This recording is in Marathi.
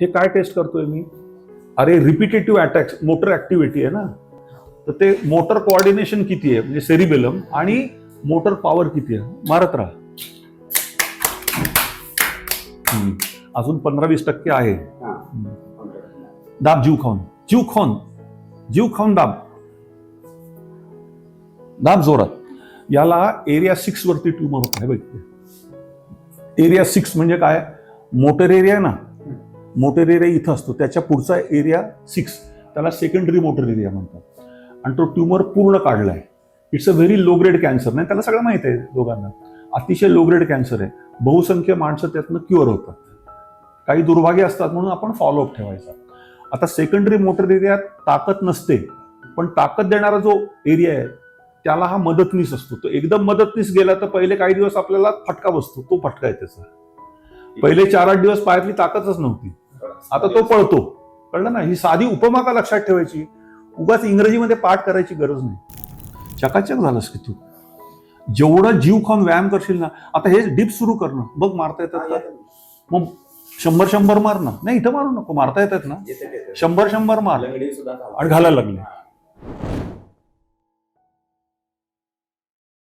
हे काय टेस्ट करतोय मी? अरे रिपिटेटिव्ह अटॅक्स मोटर ऍक्टिव्हिटी आहे ना? तर ते मोटर कोऑर्डिनेशन किती आहे? म्हणजे सेरिबेलम आणि मोटर पॉवर किती आहे? मारत राहा. अजून पंधरा वीस टक्के आहे. दाब जीव खाऊन. जीव खाऊन. जीव खाऊन दाब. दाब जोरात. याला एरिया सिक्स वरती ट्युमर होत आहे बघ. एरिया सिक्स म्हणजे काय? मोटर एरिया ना? मोटर एरिया इथं असतो. त्याच्या पुढचा एरिया सिक्स त्याला सेकंडरी मोटर एरिया म्हणतात. आणि तो ट्युमर पूर्ण काढलाय. It's a very low grade cancer नाही त्याला सगळं माहीत आहे दोघांना. अतिशय लो ग्रेड कॅन्सर आहे. बहुसंख्य माणसं त्यातनं क्युअर होतात. काही दुर्भाग्य असतात म्हणून आपण फॉलोअप ठेवायचा. आता सेकंडरी मोटर एरियात ताकद नसते. पण ताकद देणारा जो एरिया आहे त्याला हा मदतनीस असतो. तो एकदम मदतनीस गेला तर पहिले काही दिवस आपल्याला फटका बसतो. तो फटका आहे त्याचा. पहिले चार आठ दिवस पायातली ताकदच नव्हती. आता तो पळतो. कळलं ना? ही साधी उपमा का लक्षात ठेवायची? उगाच इंग्रजीमध्ये पाठ करायची गरज नाही. चकाचक झालंस की तू. जेवढं जीव खाऊन व्यायाम करशील ना आता हे डिप सुरू करणं बघ मारता येतात का? मग शंभर शंभर मार ना. नाही इथं मारू नको. मारता येतात ना. शंभर शंभर मार. आणि घालायला लागले.